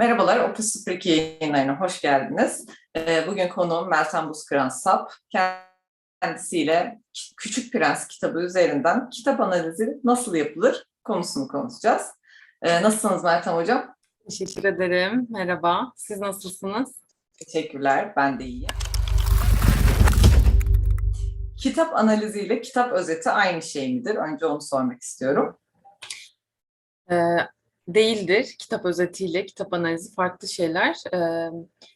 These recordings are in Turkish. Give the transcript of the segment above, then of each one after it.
Merhabalar, Opus 02 yayınlarına hoş geldiniz. Ee, Bugün konuğum Meltem Buzkıran Sap. Kendisiyle Küçük Prens kitabı üzerinden kitap analizi nasıl yapılır konusunu konuşacağız. Ee, Nasılsınız Meltem Hocam? Teşekkür ederim. Merhaba. Siz nasılsınız? Teşekkürler, ben de iyiyim. Kitap analiziyle kitap özeti aynı şey midir? Önce onu sormak istiyorum. Ee, değildir. Kitap özetiyle kitap analizi farklı şeyler. Ee,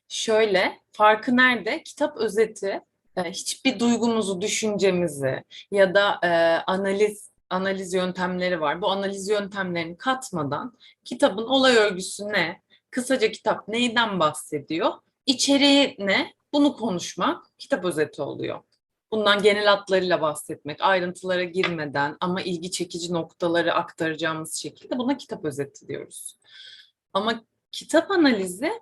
şöyle, farkı nerede? Kitap özeti e, hiçbir duygumuzu, düşüncemizi ya da e, analiz analiz yöntemleri var. Bu analiz yöntemlerini katmadan kitabın olay örgüsü ne? Kısaca kitap neyden bahsediyor? İçeriği ne? Bunu konuşmak kitap özeti oluyor. Bundan genel hatlarıyla bahsetmek, ayrıntılara girmeden ama ilgi çekici noktaları aktaracağımız şekilde buna kitap özeti diyoruz. Ama kitap analizi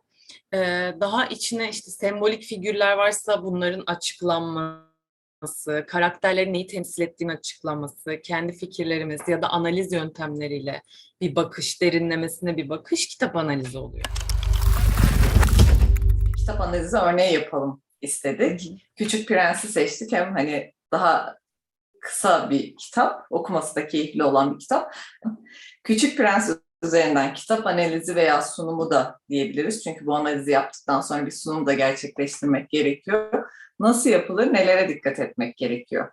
e, daha içine işte sembolik figürler varsa bunların açıklanması, karakterlerin neyi temsil ettiğini açıklaması, kendi fikirlerimiz ya da analiz yöntemleriyle bir bakış, derinlemesine bir bakış kitap analizi oluyor. Kitap analizi örneği yapalım istedik. Küçük Prens'i seçtik. Hem hani daha kısa bir kitap, okuması da keyifli olan bir kitap. Küçük Prens üzerinden kitap analizi veya sunumu da diyebiliriz. Çünkü bu analizi yaptıktan sonra bir sunum da gerçekleştirmek gerekiyor. Nasıl yapılır, nelere dikkat etmek gerekiyor?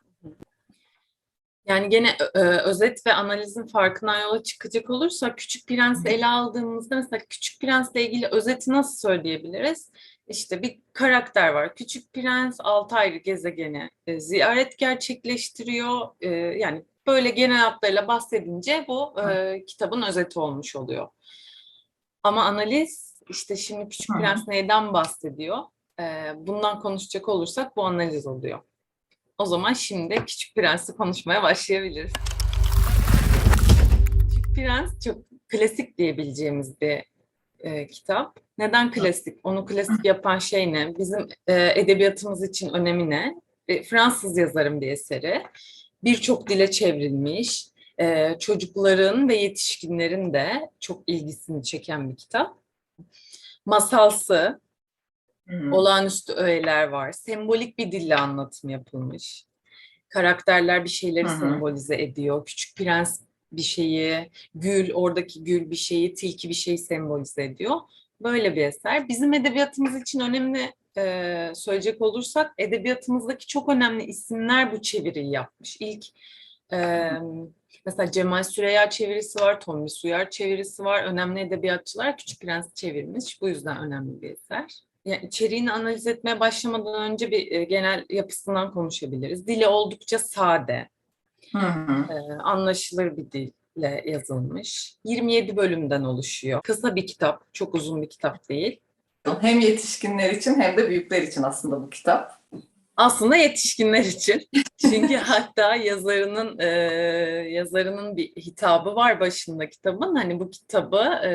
Yani gene ö, özet ve analizin farkından yola çıkacak olursak Küçük Prens'i ele aldığımızda mesela Küçük Prens'le ilgili özeti nasıl söyleyebiliriz? İşte bir karakter var. Küçük Prens altı ayrı gezegeni e, ziyaret gerçekleştiriyor. E, yani böyle genel hatlarıyla bahsedince bu e, kitabın özeti olmuş oluyor. Ama analiz işte şimdi Küçük hı. Prens neyden bahsediyor? E, bundan konuşacak olursak bu analiz oluyor. O zaman şimdi Küçük Prens'i konuşmaya başlayabiliriz. Küçük Prens çok klasik diyebileceğimiz bir e, kitap. Neden klasik? Onu klasik yapan şey ne? Bizim e, edebiyatımız için önemi ne? E, Fransız yazarın bir eseri. Birçok dile çevrilmiş. E, çocukların ve yetişkinlerin de çok ilgisini çeken bir kitap. Masalsı, Hı. olağanüstü öğeler var. Sembolik bir dille anlatım yapılmış. Karakterler bir şeyleri Hı hı. sembolize ediyor. Küçük Prens bir şeyi, gül, oradaki gül bir şeyi, tilki bir şeyi sembolize ediyor. Böyle bir eser. Bizim edebiyatımız için önemli e, söyleyecek olursak, edebiyatımızdaki çok önemli isimler bu çeviriyi yapmış. İlk e, mesela Cemal Süreya çevirisi var, Tomris Suyar çevirisi var. Önemli edebiyatçılar Küçük Prens'i çevirmiş. Bu yüzden önemli bir eser. Yani içeriğini analiz etmeye başlamadan önce bir genel yapısından konuşabiliriz. Dili oldukça sade, Hı hı. e, anlaşılır bir dille yazılmış. 27 bölümden oluşuyor. Kısa bir kitap, çok uzun bir kitap değil. Hem yetişkinler için hem de büyükler için aslında bu kitap. Aslında yetişkinler için. Çünkü hatta yazarının e, yazarının bir hitabı var başında kitabın. Hani bu kitabı e,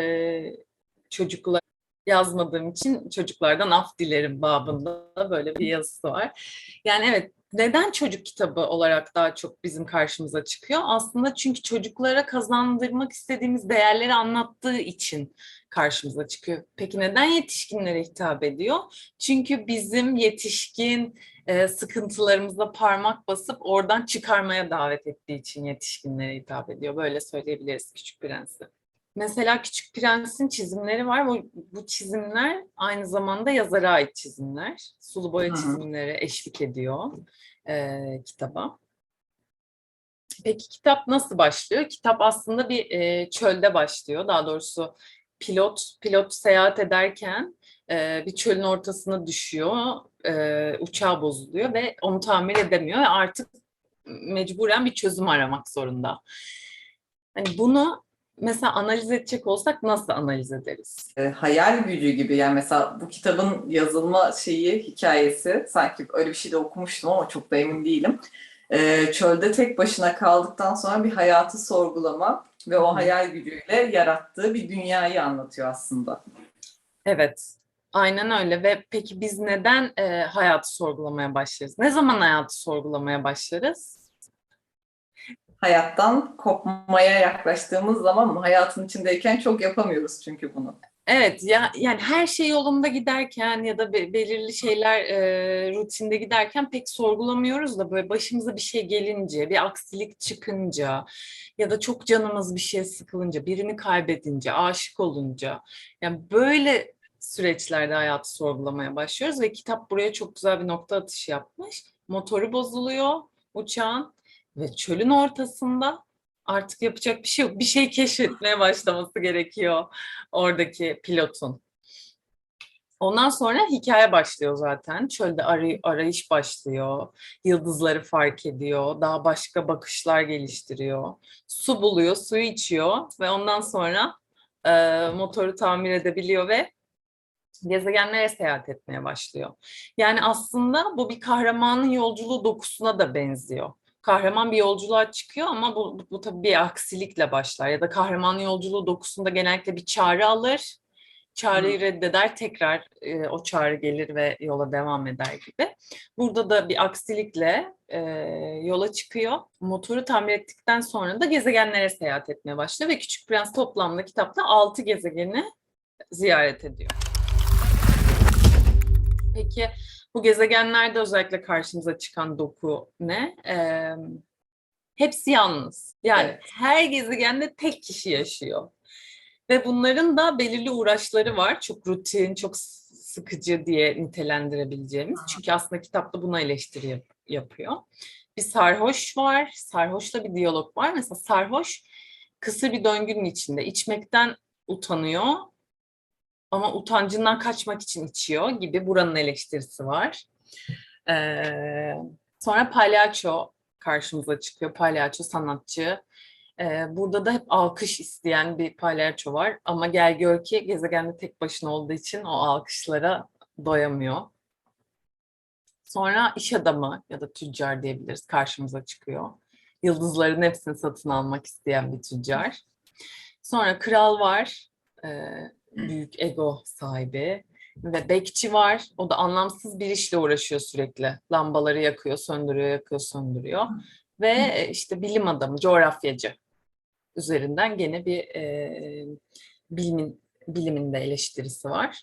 çocuklar yazmadığım için çocuklardan af dilerim babında böyle bir yazısı var. Yani evet neden çocuk kitabı olarak daha çok bizim karşımıza çıkıyor? Aslında çünkü çocuklara kazandırmak istediğimiz değerleri anlattığı için karşımıza çıkıyor. Peki neden yetişkinlere hitap ediyor? Çünkü bizim yetişkin e, sıkıntılarımıza parmak basıp oradan çıkarmaya davet ettiği için yetişkinlere hitap ediyor. Böyle söyleyebiliriz Küçük Prens'i. Mesela Küçük Prens'in çizimleri var. Bu, bu çizimler aynı zamanda yazara ait çizimler. Sulu boya Hı çizimleri eşlik ediyor e, kitaba. Peki kitap nasıl başlıyor? Kitap aslında bir e, çölde başlıyor. Daha doğrusu pilot pilot seyahat ederken e, bir çölün ortasına düşüyor. E, uçağı bozuluyor ve onu tamir edemiyor. ve Artık mecburen bir çözüm aramak zorunda. Hani bunu mesela analiz edecek olsak nasıl analiz ederiz? E, hayal gücü gibi yani mesela bu kitabın yazılma şeyi, hikayesi sanki öyle bir şey de okumuştum ama çok da emin değilim. E, çölde tek başına kaldıktan sonra bir hayatı sorgulama ve o hayal gücüyle yarattığı bir dünyayı anlatıyor aslında. Evet, aynen öyle ve peki biz neden e, hayatı sorgulamaya başlarız? Ne zaman hayatı sorgulamaya başlarız? Hayattan kopmaya yaklaştığımız zaman hayatın içindeyken çok yapamıyoruz çünkü bunu. Evet ya yani her şey yolunda giderken ya da be- belirli şeyler e, rutinde giderken pek sorgulamıyoruz da böyle başımıza bir şey gelince, bir aksilik çıkınca ya da çok canımız bir şeye sıkılınca, birini kaybedince, aşık olunca yani böyle süreçlerde hayatı sorgulamaya başlıyoruz ve kitap buraya çok güzel bir nokta atışı yapmış. Motoru bozuluyor uçağın ve çölün ortasında artık yapacak bir şey yok. Bir şey keşfetmeye başlaması gerekiyor oradaki pilotun. Ondan sonra hikaye başlıyor zaten. Çölde aray- arayış başlıyor. Yıldızları fark ediyor. Daha başka bakışlar geliştiriyor. Su buluyor, suyu içiyor ve ondan sonra e, motoru tamir edebiliyor ve gezegenlere seyahat etmeye başlıyor. Yani aslında bu bir kahramanın yolculuğu dokusuna da benziyor. Kahraman bir yolculuğa çıkıyor ama bu, bu, bu tabii bir aksilikle başlar. Ya da kahramanın yolculuğu dokusunda genellikle bir çağrı alır. Çağrıyı reddeder, tekrar e, o çağrı gelir ve yola devam eder gibi. Burada da bir aksilikle e, yola çıkıyor. Motoru tamir ettikten sonra da gezegenlere seyahat etmeye başlıyor ve Küçük Prens toplamda kitapta 6 gezegeni ziyaret ediyor. Peki bu gezegenlerde özellikle karşımıza çıkan doku ne? Ee, hepsi yalnız. Yani Evet. her gezegende tek kişi yaşıyor. Ve bunların da belirli uğraşları var. Çok rutin, çok sıkıcı diye nitelendirebileceğimiz. Çünkü aslında kitapta buna eleştiri yap- yapıyor. Bir sarhoş var. Sarhoşla bir diyalog var. Mesela sarhoş kısır bir döngünün içinde. içmekten utanıyor ama utancından kaçmak için içiyor gibi buranın eleştirisi var. Ee, sonra palyaço karşımıza çıkıyor. Palyaço sanatçı. Ee, burada da hep alkış isteyen bir palyaço var. Ama gel gör ki gezegende tek başına olduğu için o alkışlara doyamıyor. Sonra iş adamı ya da tüccar diyebiliriz karşımıza çıkıyor. Yıldızların hepsini satın almak isteyen bir tüccar. Sonra kral var. Ee, büyük ego sahibi ve bekçi var. O da anlamsız bir işle uğraşıyor sürekli. Lambaları yakıyor, söndürüyor, yakıyor, söndürüyor. Ve işte bilim adamı, coğrafyacı üzerinden gene bir e, bilimin bilimin de eleştirisi var.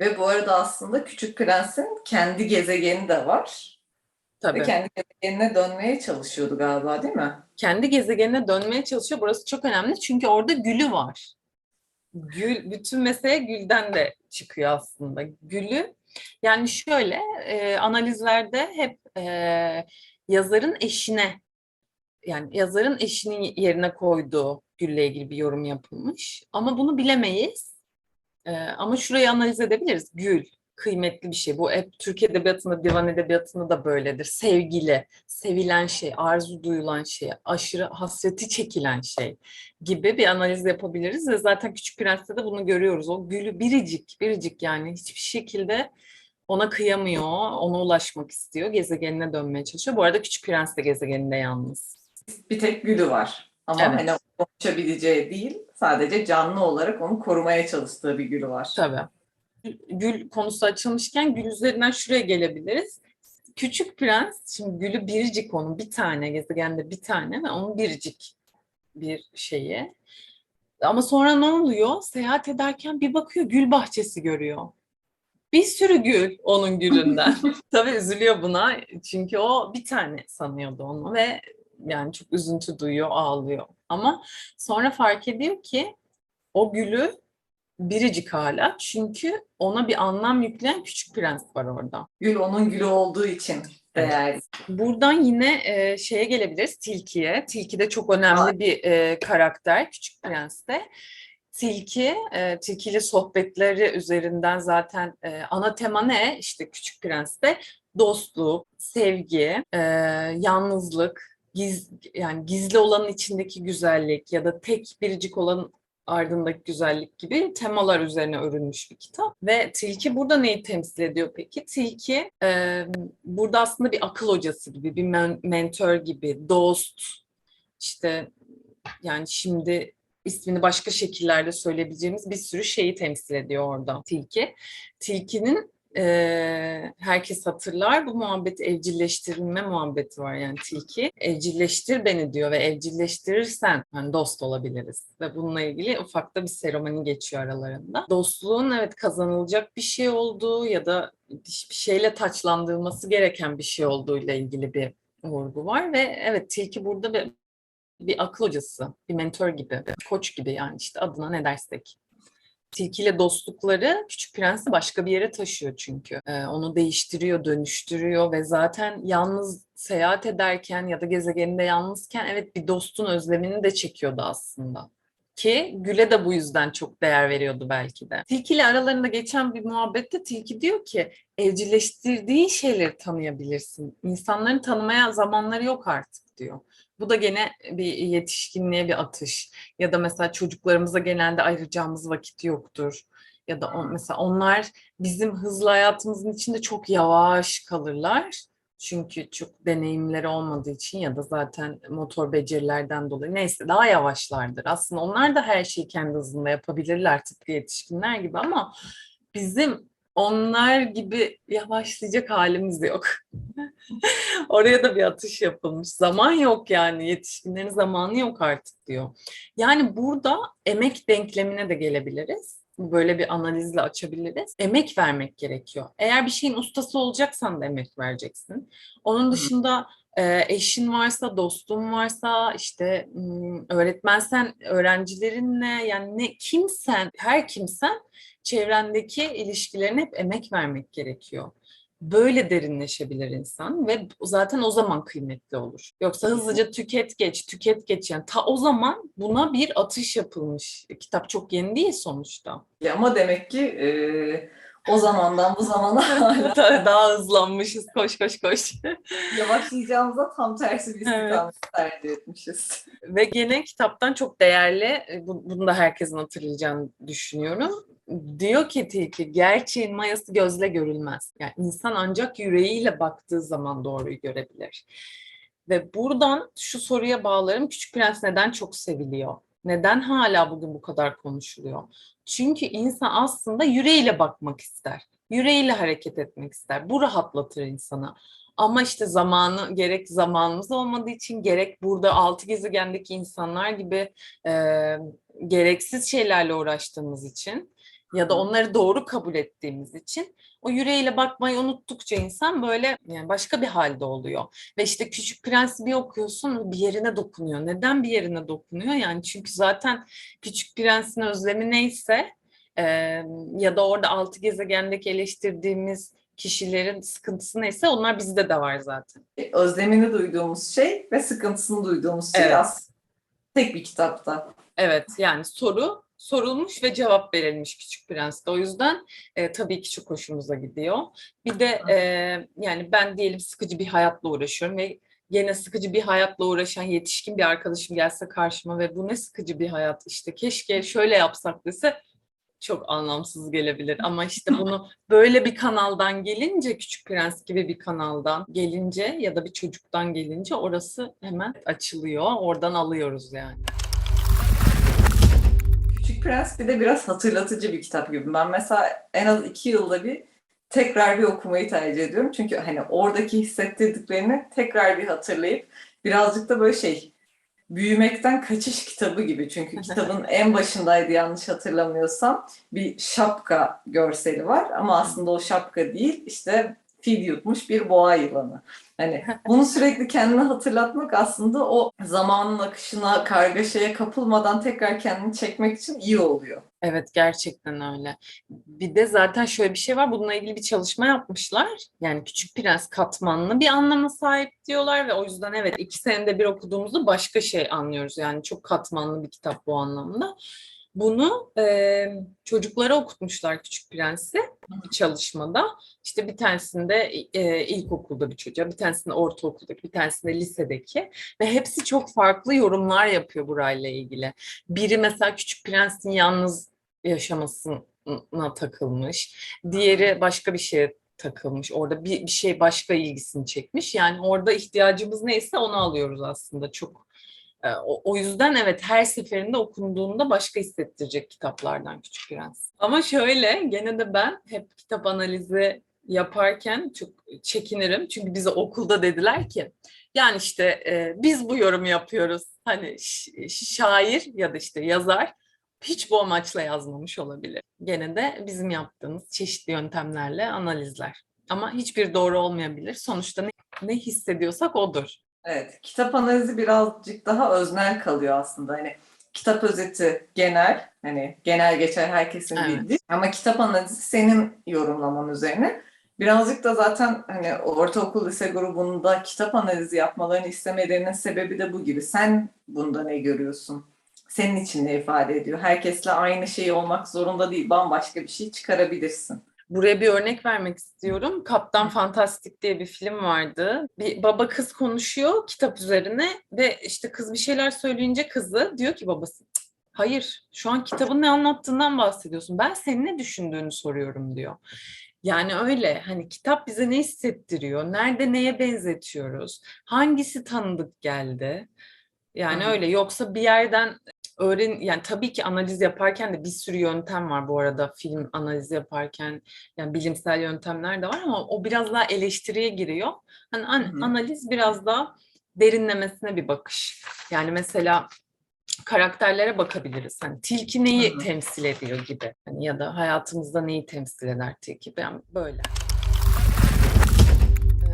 Ve bu arada aslında Küçük Prens'in kendi gezegeni de var. Ve Tabii. kendi gezegenine dönmeye çalışıyordu galiba değil mi? Kendi gezegenine dönmeye çalışıyor. Burası çok önemli çünkü orada gülü var. Gül, bütün mesele gülden de çıkıyor aslında. Gülü, yani şöyle e, analizlerde hep e, yazarın eşine, yani yazarın eşinin yerine koyduğu gülle ilgili bir yorum yapılmış. Ama bunu bilemeyiz. E, ama şurayı analiz edebiliriz. Gül, kıymetli bir şey. Bu hep Türk Edebiyatı'nda, divan edebiyatında da böyledir. Sevgili, sevilen şey, arzu duyulan şey, aşırı hasreti çekilen şey gibi bir analiz yapabiliriz ve zaten Küçük Prens'te de bunu görüyoruz. O gülü biricik, biricik yani hiçbir şekilde ona kıyamıyor, ona ulaşmak istiyor, gezegenine dönmeye çalışıyor. Bu arada Küçük Prens de gezegeninde yalnız. Bir tek gülü var. Ama Evet. hani konuşabileceği değil, sadece canlı olarak onu korumaya çalıştığı bir gülü var. Tabii. Gül konusu açılmışken gül üzerinden şuraya gelebiliriz. Küçük Prens, şimdi gülü biricik onun bir tane, gezegende bir tane ve onun biricik bir şeyi. Ama sonra ne oluyor? Seyahat ederken bir bakıyor gül bahçesi görüyor. Bir sürü gül onun gülünden. Tabii üzülüyor buna çünkü o bir tane sanıyordu onu ve yani çok üzüntü duyuyor, ağlıyor. Ama sonra fark ediyor ki o gülü biricik hala çünkü ona bir anlam yükleyen küçük prens var orada. Gül onun gülü olduğu için değerli. Buradan yine e, şeye gelebiliriz Tilki'ye. Tilki de çok önemli bir e, karakter Küçük Prens'te. Tilki, e, Tilki ile sohbetleri üzerinden zaten e, ana tema ne? İşte Küçük Prens'te dostluk, sevgi, e, yalnızlık, giz, yani gizli olanın içindeki güzellik ya da tek biricik olanın ardındaki güzellik gibi temalar üzerine örülmüş bir kitap. Ve Tilki burada neyi temsil ediyor peki? Tilki e, burada aslında bir akıl hocası gibi, bir men- mentor gibi, dost, işte yani şimdi ismini başka şekillerde söyleyebileceğimiz bir sürü şeyi temsil ediyor orada Tilki. Tilkinin e, herkes hatırlar bu muhabbet evcilleştirilme muhabbeti var yani tilki. Evcilleştir beni diyor ve evcilleştirirsen hani dost olabiliriz. Ve bununla ilgili ufak da bir seremoni geçiyor aralarında. Dostluğun evet kazanılacak bir şey olduğu ya da bir şeyle taçlandırılması gereken bir şey olduğuyla ilgili bir vurgu var ve evet tilki burada bir, bir akıl hocası, bir mentor gibi, bir koç gibi yani işte adına ne dersek. Tilkiyle dostlukları Küçük Prens'i başka bir yere taşıyor çünkü. Ee, onu değiştiriyor, dönüştürüyor ve zaten yalnız seyahat ederken ya da gezegeninde yalnızken evet bir dostun özlemini de çekiyordu aslında. Ki Gül'e de bu yüzden çok değer veriyordu belki de. Tilki aralarında geçen bir muhabbette Tilki diyor ki evcilleştirdiğin şeyleri tanıyabilirsin. İnsanların tanımaya zamanları yok artık diyor. Bu da gene bir yetişkinliğe bir atış. Ya da mesela çocuklarımıza genelde ayıracağımız vakit yoktur. Ya da on, mesela onlar bizim hızlı hayatımızın içinde çok yavaş kalırlar. Çünkü çok deneyimleri olmadığı için ya da zaten motor becerilerden dolayı neyse daha yavaşlardır. Aslında onlar da her şeyi kendi hızında yapabilirler tıpkı yetişkinler gibi ama bizim onlar gibi yavaşlayacak halimiz yok. Oraya da bir atış yapılmış. Zaman yok yani. Yetişkinlerin zamanı yok artık diyor. Yani burada emek denklemine de gelebiliriz. Böyle bir analizle açabiliriz. Emek vermek gerekiyor. Eğer bir şeyin ustası olacaksan da emek vereceksin. Onun dışında e, eşin varsa, dostun varsa, işte öğretmensen, öğrencilerinle yani ne kimsen, her kimsen çevrendeki ilişkilerine hep emek vermek gerekiyor. Böyle derinleşebilir insan ve zaten o zaman kıymetli olur. Yoksa hızlıca tüket geç, tüket geç yani ta o zaman buna bir atış yapılmış. E, Kitap çok yeni değil sonuçta. Ya Ama demek ki e, o zamandan bu zamana hala Daha hızlanmışız koş koş koş. yavaşlayacağımıza tam tersi bir Evet. istikamet tercih etmişiz. Ve gene kitaptan çok değerli, e, bu- bunu da herkesin hatırlayacağını düşünüyorum. Diyor ki Tilki, gerçeğin mayası gözle görülmez. Yani insan ancak yüreğiyle baktığı zaman doğruyu görebilir. Ve buradan şu soruya bağlarım, Küçük Prens neden çok seviliyor? Neden hala bugün bu kadar konuşuluyor? Çünkü insan aslında yüreğiyle bakmak ister. Yüreğiyle hareket etmek ister. Bu rahatlatır insanı. Ama işte zamanı gerek zamanımız olmadığı için gerek burada altı gezegendeki insanlar gibi e, gereksiz şeylerle uğraştığımız için ya da onları doğru kabul ettiğimiz için o yüreğiyle bakmayı unuttukça insan böyle yani başka bir halde oluyor. Ve işte Küçük Prens'i bir okuyorsun bir yerine dokunuyor. Neden bir yerine dokunuyor? Yani çünkü zaten Küçük Prens'in özlemi neyse e, ya da orada altı gezegendeki eleştirdiğimiz kişilerin sıkıntısı neyse onlar bizde de var zaten. Özlemini duyduğumuz şey ve sıkıntısını duyduğumuz şey Evet. aslında tek bir kitapta. Evet yani soru sorulmuş ve cevap verilmiş Küçük Prens'te. O yüzden e, tabii ki çok hoşumuza gidiyor. Bir de e, yani ben diyelim sıkıcı bir hayatla uğraşıyorum ve gene sıkıcı bir hayatla uğraşan yetişkin bir arkadaşım gelse karşıma ve bu ne sıkıcı bir hayat işte keşke şöyle yapsak dese çok anlamsız gelebilir ama işte bunu böyle bir kanaldan gelince Küçük Prens gibi bir kanaldan gelince ya da bir çocuktan gelince orası hemen açılıyor. Oradan alıyoruz yani. Küçük Prens bir de biraz hatırlatıcı bir kitap gibi. Ben mesela en az iki yılda bir tekrar bir okumayı tercih ediyorum. Çünkü hani oradaki hissettirdiklerini tekrar bir hatırlayıp birazcık da böyle şey büyümekten kaçış kitabı gibi. Çünkü kitabın en başındaydı yanlış hatırlamıyorsam bir şapka görseli var ama aslında o şapka değil işte fil yutmuş bir boğa yılanı. Hani bunu sürekli kendine hatırlatmak aslında o zamanın akışına, kargaşaya kapılmadan tekrar kendini çekmek için iyi oluyor. Evet gerçekten öyle. Bir de zaten şöyle bir şey var. Bununla ilgili bir çalışma yapmışlar. Yani Küçük Prens katmanlı bir anlama sahip diyorlar ve o yüzden evet iki senede bir okuduğumuzda başka şey anlıyoruz. Yani çok katmanlı bir kitap bu anlamda. Bunu e, çocuklara okutmuşlar Küçük Prens'i bir çalışmada. İşte bir tanesinde e, ilkokulda bir çocuğa, bir tanesinde ortaokuldaki, bir tanesinde lisedeki ve hepsi çok farklı yorumlar yapıyor burayla ilgili. Biri mesela Küçük Prens'in yalnız yaşamasına takılmış. Diğeri başka bir şeye takılmış. Orada bir, bir şey başka ilgisini çekmiş. Yani orada ihtiyacımız neyse onu alıyoruz aslında. Çok O, o yüzden evet her seferinde okunduğunda başka hissettirecek kitaplardan Küçük Prens. Ama şöyle gene de ben hep kitap analizi yaparken çok çekinirim. Çünkü bize okulda dediler ki yani işte e, biz bu yorumu yapıyoruz. Hani şair ya da işte yazar hiç bu amaçla yazmamış olabilir. Gene de bizim yaptığımız çeşitli yöntemlerle analizler. Ama hiçbir doğru olmayabilir. Sonuçta ne, ne hissediyorsak odur. Evet, kitap analizi birazcık daha öznel kalıyor aslında. Hani kitap özeti genel, hani genel geçer herkesin Evet. bildiği. Ama kitap analizi senin yorumlaman üzerine. Birazcık da zaten hani ortaokul lise grubunda kitap analizi yapmalarını istemelerinin sebebi de bu gibi. Sen bunda ne görüyorsun? Senin için ne ifade ediyor? Herkesle aynı şey olmak zorunda değil, bambaşka bir şey çıkarabilirsin. Buraya bir örnek vermek istiyorum. Kaptan Fantastik diye bir film vardı. Bir baba kız konuşuyor kitap üzerine ve işte kız bir şeyler söyleyince kızı diyor ki babası "Cık, hayır şu an kitabın ne anlattığından bahsediyorsun. Ben senin ne düşündüğünü soruyorum diyor. Yani öyle hani kitap bize ne hissettiriyor? Nerede neye benzetiyoruz? Hangisi tanıdık geldi? Yani hı. öyle yoksa bir yerden öğren yani tabii ki analiz yaparken de bir sürü yöntem var bu arada film analizi yaparken yani bilimsel yöntemler de var ama o biraz daha eleştiriye giriyor. Hani an- analiz biraz daha derinlemesine bir bakış. Yani mesela karakterlere bakabiliriz. Hani tilki neyi Hı hı. temsil ediyor gibi. Hani ya da hayatımızda neyi temsil eder tilki. Yani böyle. Ee,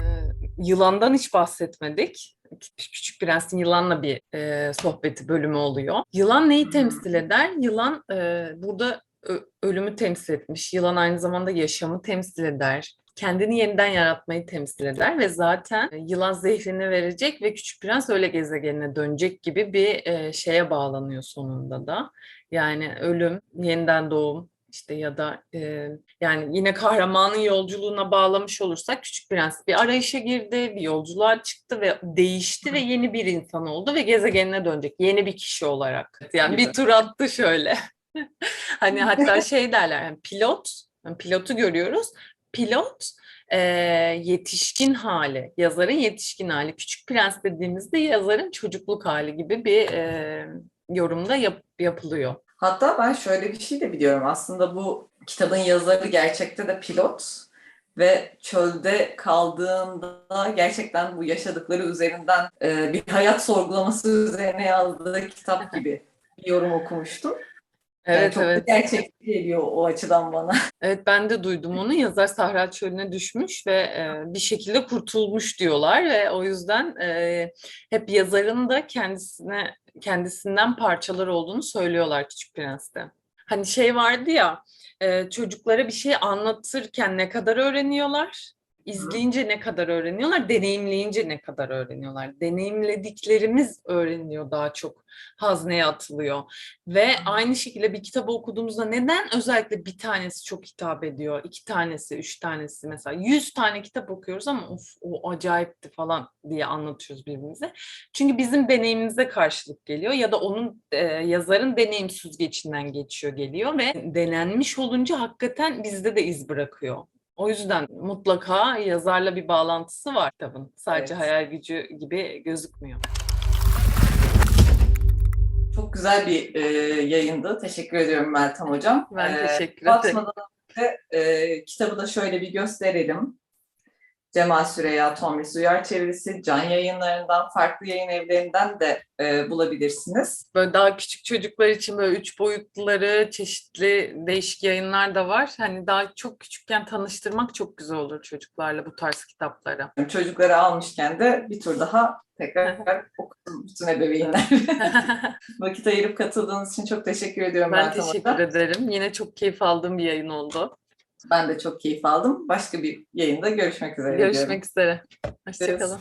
yılandan hiç bahsetmedik. Kü- Küçük Prens'in yılanla bir e, sohbeti bölümü oluyor. Yılan neyi temsil eder? Yılan e, burada ölümü temsil etmiş. Yılan aynı zamanda yaşamı temsil eder. Kendini yeniden yaratmayı temsil eder ve zaten e, yılan zehrini verecek ve Küçük Prens öyle gezegenine dönecek gibi bir e, şeye bağlanıyor sonunda da. Yani ölüm, yeniden doğum işte ya da e, yani yine kahramanın yolculuğuna bağlamış olursak Küçük Prens bir arayışa girdi, bir yolculuğa çıktı ve değişti ve yeni bir insan oldu ve gezegenine dönecek yeni bir kişi olarak. Yani bir tur attı şöyle. hani hatta şey derler yani pilot, yani pilotu görüyoruz. Pilot e, yetişkin hali, yazarın yetişkin hali. Küçük Prens dediğimizde yazarın çocukluk hali gibi bir e, yorumda yap- yapılıyor. Hatta ben şöyle bir şey de biliyorum. Aslında bu kitabın yazarı gerçekte de pilot ve çölde kaldığında gerçekten bu yaşadıkları üzerinden e, bir hayat sorgulaması üzerine yazdığı kitap gibi bir yorum okumuştum. Yani Evet çok da evet. gerçekçi geliyor o açıdan bana. Evet ben de duydum onu. Yazar Sahra Çölü'ne düşmüş ve e, bir şekilde kurtulmuş diyorlar ve o yüzden e, hep yazarın da kendisine kendisinden parçalar olduğunu söylüyorlar Küçük Prens'te. Hani şey vardı ya e, çocuklara bir şey anlatırken ne kadar öğreniyorlar? İzleyince ne kadar öğreniyorlar, deneyimleyince ne kadar öğreniyorlar. Deneyimlediklerimiz öğreniliyor daha çok, hazneye atılıyor. Ve aynı şekilde bir kitabı okuduğumuzda neden özellikle bir tanesi çok hitap ediyor, iki tanesi, üç tanesi mesela yüz tane kitap okuyoruz ama of o acayipti falan diye anlatıyoruz birbirimize. Çünkü bizim deneyimimize karşılık geliyor ya da onun e, yazarın deneyim süzgecinden geçiyor geliyor ve denenmiş olunca hakikaten bizde de iz bırakıyor. O yüzden mutlaka yazarla bir bağlantısı var kitabın. Sadece Evet. hayal gücü gibi gözükmüyor. Çok güzel bir e, yayındı. Teşekkür ediyorum Meltem Hocam. Ben E, teşekkür ederim. kapatmadan önce e, kitabı da şöyle bir gösterelim. Cemal Süreya Tomris Uyar çevirisi Can yayınlarından, farklı yayın evlerinden de e, bulabilirsiniz. Böyle daha küçük çocuklar için böyle üç boyutluları, çeşitli değişik yayınlar da var. Hani daha çok küçükken tanıştırmak çok güzel olur çocuklarla bu tarz kitapları. Çocukları almışken de bir tur daha tekrar okudum bütün ebeveynler. Vakit ayırıp katıldığınız için çok teşekkür ediyorum ben Meltem teşekkür ederim. Yine çok keyif aldığım bir yayın oldu. Ben de çok keyif aldım. Başka bir yayında görüşmek üzere. diyorum. Görüşmek üzere. Hoşçakalın.